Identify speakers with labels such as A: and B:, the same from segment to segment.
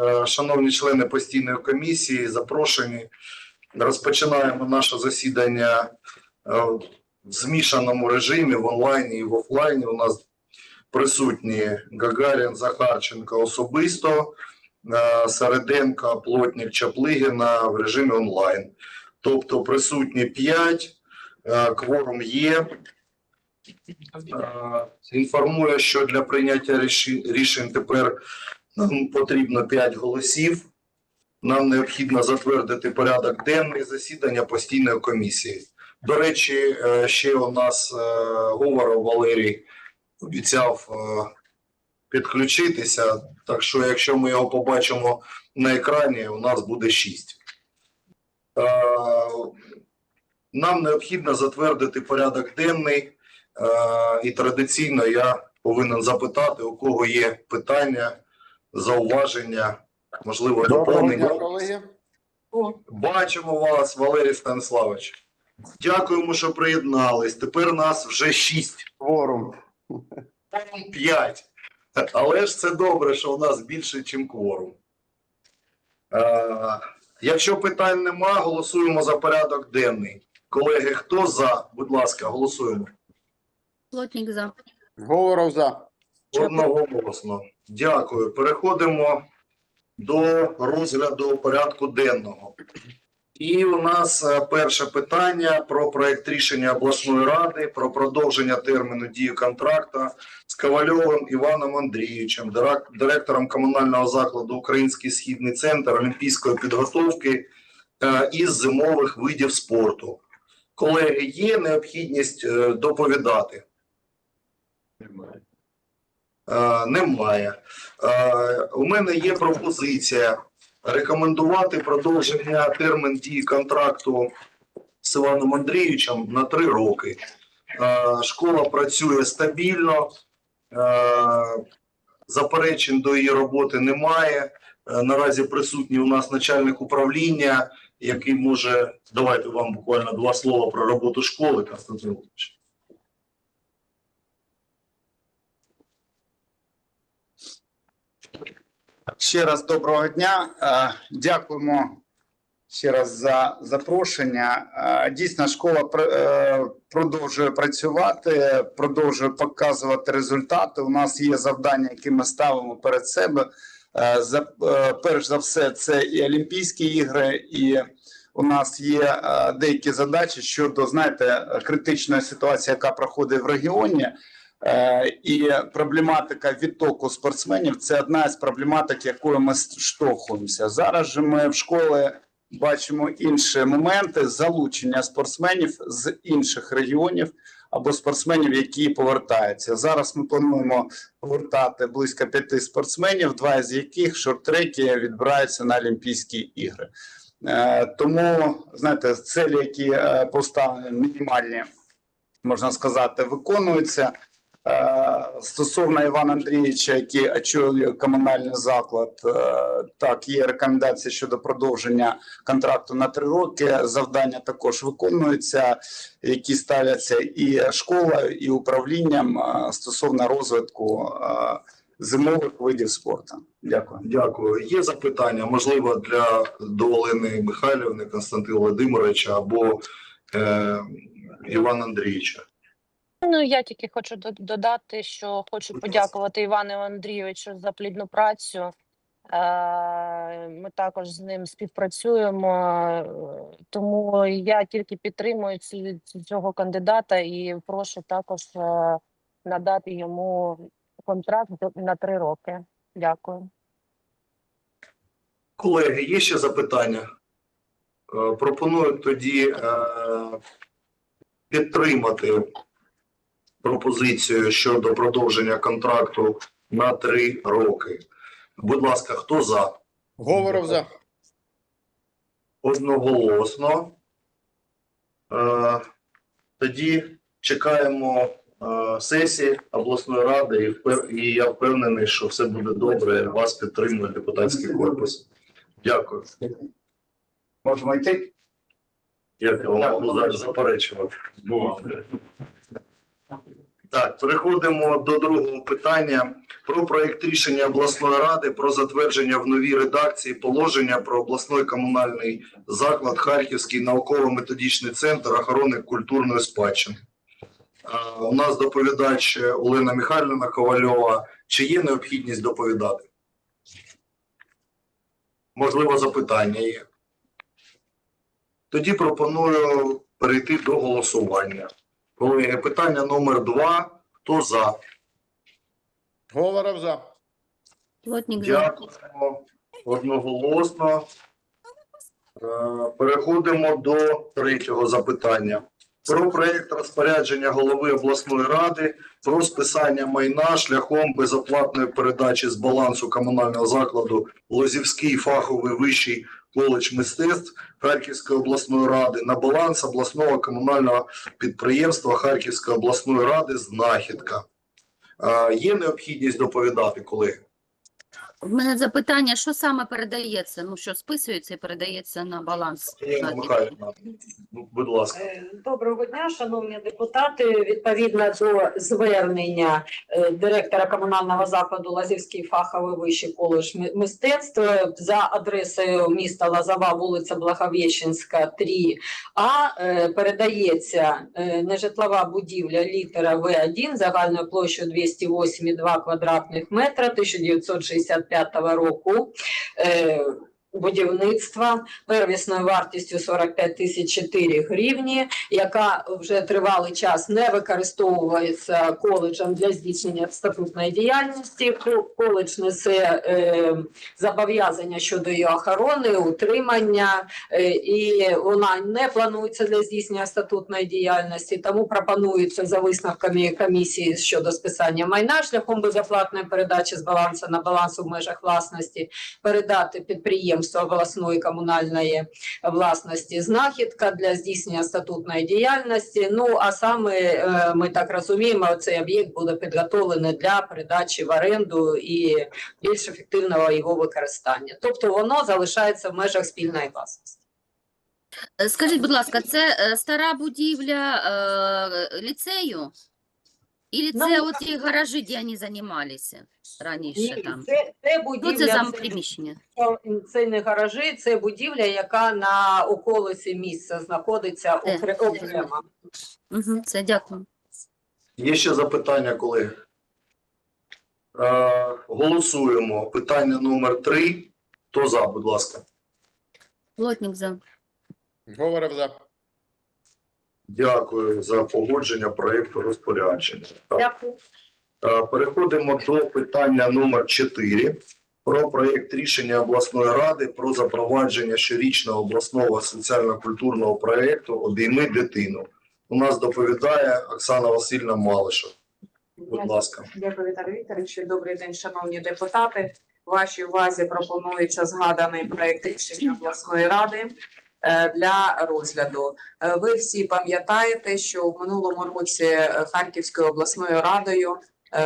A: Е, Шановні члени постійної комісії, запрошені. Розпочинаємо наше засідання е, в змішаному режимі в онлайні і в офлайні. У нас присутні Гагарін, Захарченко особисто, е, Середенко, Плотник, Чаплигіна в режимі онлайн. Тобто присутні 5, кворум є. Інформую, що для прийняття рішень тепер нам потрібно 5 голосів. Нам необхідно затвердити порядок денний засідання постійної комісії. До речі, е, ще у нас е, Говоров Валерій обіцяв е, підключитися. Так що, якщо ми його побачимо на екрані, у нас буде 6. Нам необхідно затвердити порядок денний. І традиційно я повинен запитати, у кого є питання, зауваження, можливо, доповнення. Бачимо вас, Валерій Станиславович. Дякуємо, що приєднались. Тепер нас вже шість,
B: Кворум.
A: кворум п'ять. Але ж це добре, що у нас більше, ніж кворум. Е, якщо питань нема, голосуємо за порядок денний. Колеги, хто за? Будь ласка, голосуємо.
C: Плотник за.
B: Говоров за.
A: Одноголосно. Дякую. Переходимо до розгляду порядку денного. І у нас е, перше питання про проект рішення обласної ради про продовження терміну дії контракту з Ковальовим Іваном Андрійовичем, директором комунального закладу Український східний центр олімпійської підготовки е, із зимових видів спорту. Колеги, є необхідність е, доповідати? Е, Немає. Е, У мене є пропозиція рекомендувати продовження термін дії контракту з Іваном Андрійовичем на три роки. Е, Школа працює стабільно, е, заперечень до її роботи немає. Е, Наразі присутній у нас начальник управління, який може давайте вам буквально два слова про роботу школи, Константин Володимирович.
D: Ще раз доброго дня. Е, Дякуємо ще раз за запрошення. Е, Дійсно, школа е, продовжує працювати, продовжує показувати результати. У нас є завдання, які ми ставимо перед себе. Перш за все, це і Олімпійські ігри, і у нас є деякі задачі щодо знаєте критичної ситуації, яка проходить в регіоні. Е, І проблематика відтоку спортсменів це одна з проблематик, якою ми штовхуємося. Зараз же ми в школи бачимо інші моменти залучення спортсменів з інших регіонів або спортсменів, які повертаються. Зараз ми плануємо повертати близько п'яти спортсменів, два з яких шорт-треки відбираються на Олімпійські ігри. Е, Тому знаєте, цілі, які е, поставлені мінімальні, можна сказати, виконуються. Е, Стосовно Івана Андрійовича, який очолює комунальний заклад, е, так є рекомендації щодо продовження контракту на три роки. Завдання також виконуються, які ставляться і школою, і управлінням е, стосовно розвитку зимових видів спорту. Дякую.
A: Дякую. Є запитання, можливо, для до Михайлівни, Константина Володимировича або е, Івана Андрійовича.
E: Ну, я тільки хочу додати, що хочу подякувати Івану Андрійовичу за плідну працю. Е, Ми також з ним співпрацюємо, тому я тільки підтримую цього кандидата і прошу також е, надати йому контракт на три роки. Дякую.
A: Колеги, є ще запитання? Е, Пропоную тоді підтримати пропозицію щодо продовження контракту на три роки. Будь ласка, хто за?
B: Говоров за.
A: Одноголосно. Е, Тоді чекаємо е, сесії обласної ради, і, впев- і я впевнений, що все буде добре. Вас підтримує депутатський корпус. Дякую.
D: Можемо йти?
A: Як я вам можу зараз заперечувати? Так, переходимо до другого питання про проект рішення обласної ради про затвердження в новій редакції положення про обласний комунальний заклад Харківський науково-методичний центр охорони культурної спадщини. У нас доповідач Олена Михайлівна Ковальова. Чи є необхідність доповідати? Можливо, запитання є. Тоді пропоную перейти до голосування. Колеги, питання номер два. Хто за?
B: Говоров за.
C: Плотник за.
A: Дякуємо. Одноголосно. Е, Переходимо до третього запитання. Про проект розпорядження голови обласної ради про списання майна шляхом безоплатної передачі з балансу комунального закладу Лозівський фаховий вищий коледж мистецтв Харківської обласної ради на баланс обласного комунального підприємства Харківської обласної ради знахідка. Е, Є необхідність доповідати, колеги?
C: В мене запитання, що саме передається? Ну, що списується і передається на баланс?
A: Ірина? Михайлівна, будь ласка.
F: Е, Доброго дня, шановні депутати. Відповідно до звернення е, директора комунального закладу Лазівський фаховий вищий коледж мистецтв за адресою міста Лазова, вулиця Благовещенська, 3 а е, передається нежитлова будівля літера В1 загальною площею 208,2 квадратних метра 1965 року. Будівництва первісною вартістю 45 тисяч 4 гривні, яка вже тривалий час не використовується коледжем для здійснення статутної діяльності. Ко- Коледж несе е, зобов'язання щодо її охорони, утримання, е, і вона не планується для здійснення статутної діяльності. Тому пропонується за висновками комісії щодо списання майна шляхом безоплатної передачі з балансу на баланс у межах власності передати підприємство обласної комунальної власності знахідка для здійснення статутної діяльності. Ну а саме е, ми так розуміємо, цей об'єкт буде підготовлений для передачі в оренду і більш ефективного його використання. Тобто воно залишається в межах спільної власності.
C: Е, Скажіть, будь ласка, це е, стара будівля ліцею? Или це
F: Ну,
C: от ті гаражі, де вони займалися раніше
F: Ні,
C: там?
F: Це, це
C: Ну,
F: будівля,
C: це саме
F: це-
C: приміщення.
F: це не гаражі, це будівля, яка на околиці місця знаходиться
C: Де?
F: окре- окремо.
C: Угу, це дякую.
A: Є ще запитання, колеги? Е, голосуємо. Питання номер три. Хто за, будь ласка?
C: Плотник за.
B: Говоров за.
A: Дякую за погодження проєкту розпорядження.
F: Дякую.
A: Е, Переходимо до питання номер 4 про проєкт рішення обласної ради про запровадження щорічного обласного соціально-культурного проєкту Обійми дитину. У нас доповідає Оксана Васильівна Малишев. Будь ласка.
G: Дякую, Віталій Вікторович. Добрий день, шановні депутати. Вашій увазі пропонується згаданий проект рішення обласної ради для розгляду. Е, Ви всі пам'ятаєте, що в минулому році е, Харківською обласною радою е,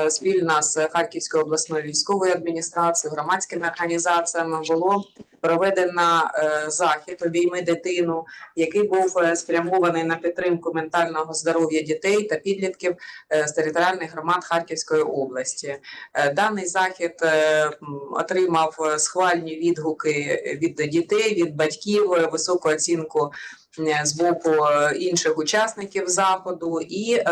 G: спільно з Харківською обласною військовою адміністрацією, громадськими організаціями було проведено е, захід обійми дитину, який був е, спрямований на підтримку ментального здоров'я дітей та підлітків е, з територіальних громад Харківської області. Е, Даний захід е, отримав е, схвальні відгуки від дітей, від батьків, е, високу оцінку е, з боку е, інших учасників заходу, і е,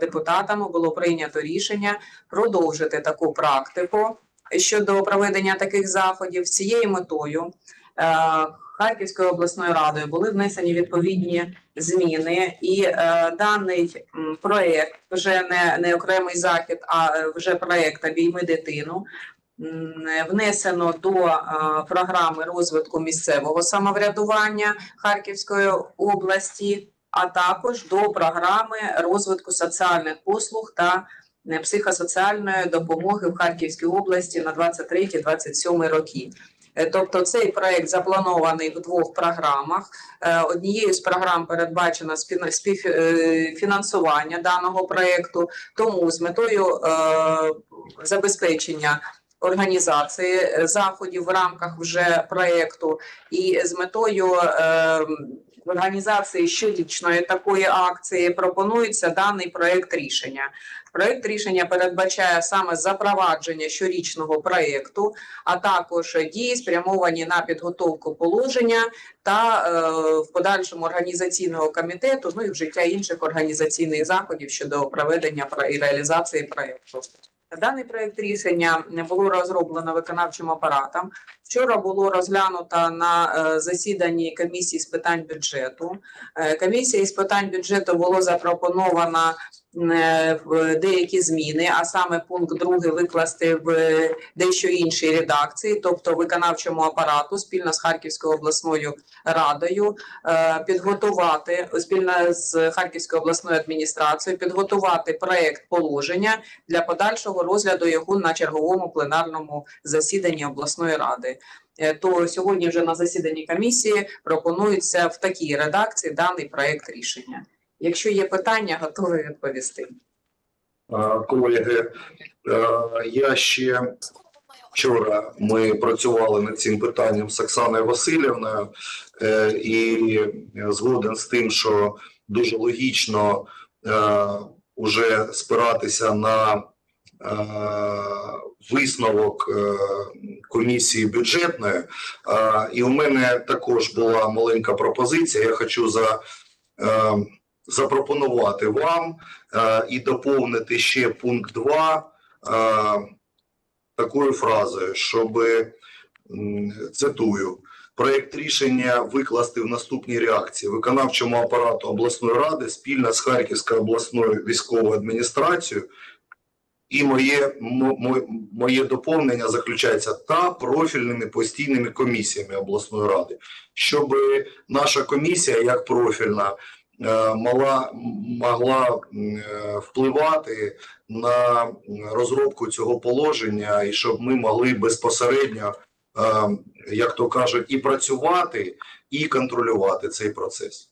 G: депутатами було прийнято рішення продовжити таку практику щодо проведення таких заходів цією метою. е, Харківською обласною радою були внесені відповідні зміни, і е, даний м, проект вже не, не окремий захід, а е, вже проект обійми дитину. Внесено до е, програми розвитку місцевого самоврядування Харківської області, а також до програми розвитку соціальних послуг та е, психосоціальної допомоги в Харківській області на 23-27 роки. Е, Тобто цей проект запланований в двох програмах. Однією з програм передбачено спів- співфінансування даного проекту, тому з метою забезпечення організації е, заходів в рамках вже проекту і з метою е, організації щорічної такої акції пропонується даний проект рішення. Проект рішення передбачає саме запровадження щорічного проекту, а також дії спрямовані на підготовку положення та е, в подальшому організаційного комітету, ну і вжиття інших організаційних заходів щодо проведення про- і реалізації проекту. Даний проект рішення було розроблено виконавчим апаратом. Вчора було розглянуто на е, засіданні комісії з питань бюджету. Комісія Комісії з питань бюджету було запропоновано е, деякі зміни, а саме пункт другий викласти в дещо іншій редакції, тобто виконавчому апарату спільно з Харківською обласною радою е, підготувати спільно з Харківською обласною адміністрацією, підготувати проект положення для подальшого розгляду його на черговому пленарному засіданні обласної ради. Е, То сьогодні вже на засіданні комісії пропонується в такій редакції даний проект рішення. Якщо є питання, готові відповісти.
A: Колеги, е, я ще вчора ми працювали над цим питанням з Оксаною Васильівною е, і згоден з тим, що дуже логічно е, уже спиратися на висновок комісії бюджетної. І у мене також була маленька пропозиція. Я хочу за запропонувати вам е, і доповнити ще пункт 2 е, такою фразою, щоб цитую. Проєкт рішення викласти в наступній реакції виконавчому апарату обласної ради спільно з Харківською обласною військовою адміністрацією. І моє, мо- мо- моє доповнення заключається та профільними постійними комісіями обласної ради, щоб наша комісія, як профільна, мала, могла е, впливати на розробку цього положення, і щоб ми могли безпосередньо, е, як то кажуть, і працювати, і контролювати цей процес.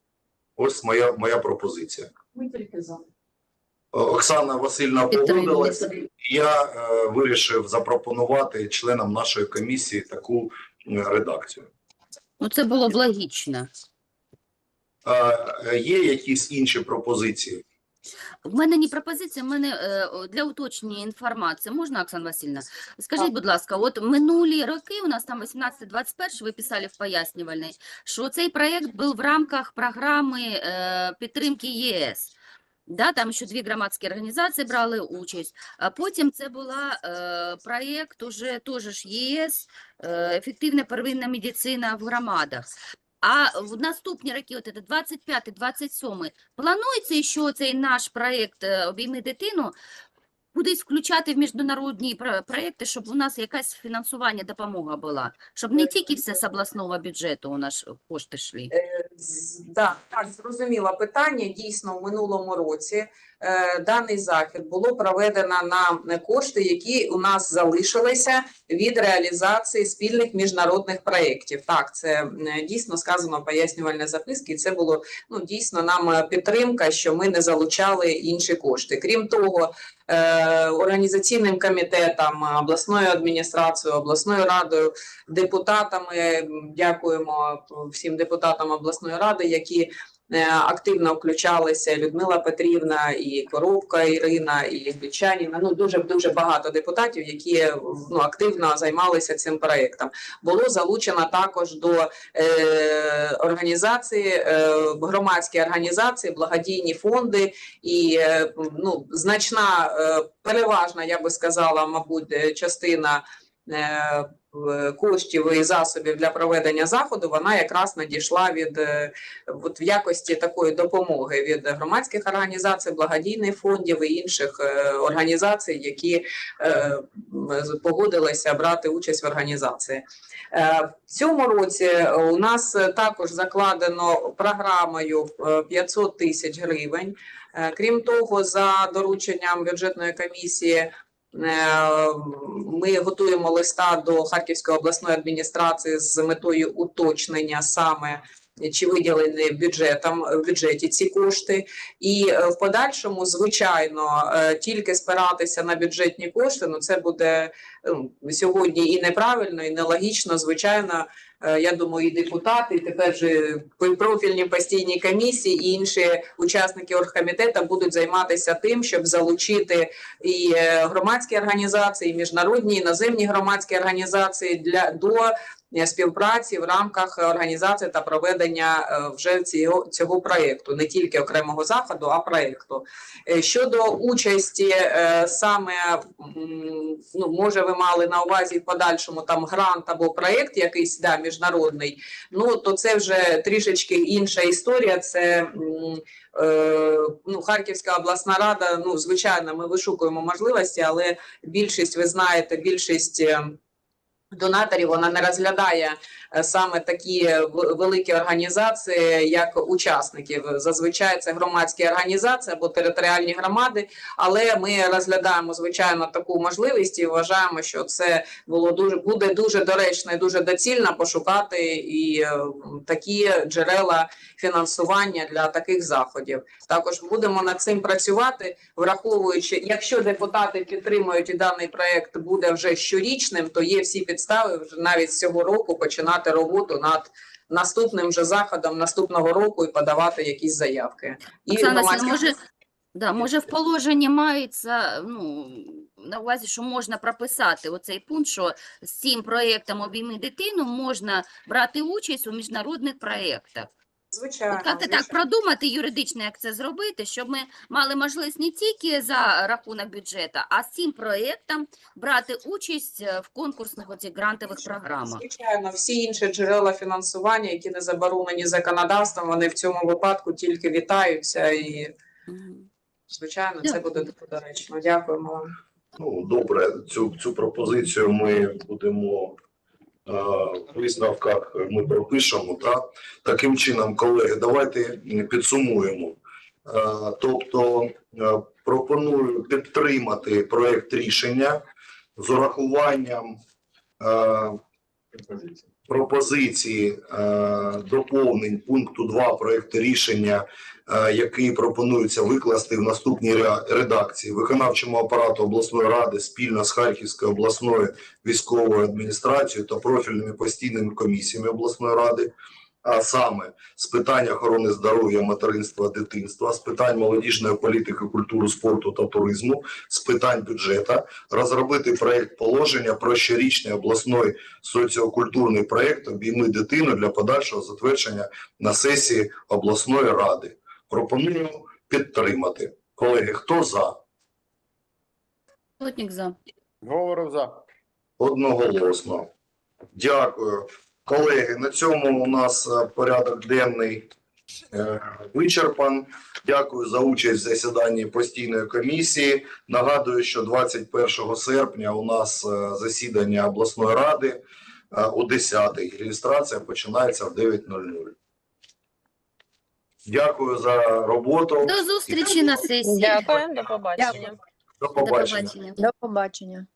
A: Ось моя, моя пропозиція.
F: Ми тільки за.
A: Оксана
C: Підтримую.
A: погодилась. Я е, вирішив запропонувати членам нашої комісії таку е, редакцію.
C: Ну, це було б логічно.
A: Є якісь інші пропозиції?
C: В мене не пропозиція, в мене е, для уточнення інформації. Можна, Оксана Васильівна? Скажіть, будь ласка, от минулі роки, у нас там 18-21, ви писали в пояснювальній, що цей проєкт був в рамках програми е, підтримки ЄС. Да, там ще дві громадські організації брали участь. А потім це була е, проєкт уже теж ж ЄС, е, ефективна первинна медицина в громадах. А в наступні роки, от це 25-27, Планується, що цей наш проєкт е, «Обійми дитину» кудись включати в міжнародні про- проєкти, щоб у нас якась фінансування, допомога була, щоб не тільки все з обласного бюджету у нас кошти йшли.
G: З- Да, так, зрозуміло питання. Дійсно, в минулому році е, даний захід було проведено на кошти, які у нас залишилися від реалізації спільних міжнародних проєктів. Так, це дійсно сказано в пояснювальній записці. і Це було ну дійсно нам е, підтримка, що ми не залучали інші кошти. Крім того, е, організаційним комітетом, е, обласною адміністрацією, обласною радою, депутатами. Дякуємо всім депутатам обласної ради, які е, активно включалися. Людмила Петрівна, і Коробка Ірина, і Гречаніна. Ну дуже дуже багато депутатів, які ну активно займалися цим проектом. Було залучено також до е, організації е, громадські організації, благодійні фонди і е, ну значна е, переважна, я би сказала, мабуть, е, частина. Е, Коштів і засобів для проведення заходу вона якраз надійшла від е, от в якості такої допомоги від громадських організацій, благодійних фондів і інших е, організацій, які погодилися брати участь в організації. В цьому році у нас також закладено програмою е, 500 тисяч гривень. Крім того, за дорученням бюджетної комісії. Е, Ми готуємо листа до Харківської обласної адміністрації з метою уточнення саме чи виділені бюджетом в бюджеті ці кошти, і е, в подальшому, звичайно, е, тільки спиратися на бюджетні кошти. Ну це буде ну, сьогодні і неправильно, і нелогічно. Звичайно, я думаю, і депутати, і тепер же профільні постійні комісії і інші учасники оргкомітету будуть займатися тим, щоб залучити і е, громадські організації, і міжнародні і іноземні громадські організації для до е, співпраці в рамках організації та проведення е, вже цього, цього проєкту, не тільки окремого заходу, а проєкту. Е, Щодо участі е, саме, ну, може, ви мали на увазі в подальшому там грант або проєкт якийсь да, міжнародний, ну то це вже трішечки інша історія. Це е, ну, Харківська обласна рада. Ну, звичайно, ми вишукуємо можливості, але більшість, ви знаєте, більшість. Е, Донаторів вона не розглядає е, саме такі великі організації, як учасників. Зазвичай це громадські організації або територіальні громади. Але ми розглядаємо звичайно таку можливість і вважаємо, що це було дуже буде дуже доречно і дуже доцільно пошукати і е, такі джерела фінансування для таких заходів. Також будемо над цим працювати, враховуючи, якщо депутати підтримують і даний проект буде вже щорічним, то є всі підстави вже навіть з цього року починати роботу над наступним же заходом наступного року і подавати якісь заявки. І
C: Оксана
G: громадські
C: може, да, може в положенні мається, ну, на увазі, що можна прописати оцей пункт, що з цим проєктом «Обійми дитину» можна брати участь у міжнародних проєктах.
G: Звичайно,
C: як так продумати юридично, як це зробити, щоб ми мали можливість не тільки за рахунок бюджету, а з цим проєктом брати участь е, в конкурсних оцих грантових програмах.
G: Звичайно, всі інші джерела фінансування, які не заборонені законодавством, вони в цьому випадку тільки вітаються, і звичайно, це буде доречно. Дякуємо вам.
A: Ну, добре, цю, цю пропозицію ми будемо висновках ми пропишемо. Та? Таким чином, колеги, давайте підсумуємо. Е, тобто е, пропоную підтримати проект рішення з урахуванням е, пропозиції е, доповнень пункту 2 проекту рішення е, який пропонується викласти в наступній редакції виконавчому апарату обласної ради спільно з Харківською обласною військовою адміністрацією та профільними постійними комісіями обласної ради. А саме з питань охорони здоров'я, материнства, дитинства, з питань молодіжної політики, культури, спорту та туризму, з питань бюджету, розробити проект положення про щорічний обласний соціокультурний проект «Обійми дитину для подальшого затвердження на сесії обласної ради. Пропоную підтримати. Колеги, хто за?
C: Плотник за.
B: Говоров за.
A: Одноголосно. Дякую. Колеги, на цьому у нас е, порядок денний е, вичерпан. Дякую за участь в засіданні постійної комісії. Нагадую, що 21 серпня у нас е, засідання обласної ради о 10 Реєстрація починається в 9.00. Дякую за роботу.
C: До зустрічі на сесії.
E: Дякую, до побачення.
A: До
C: побачення.
H: До побачення.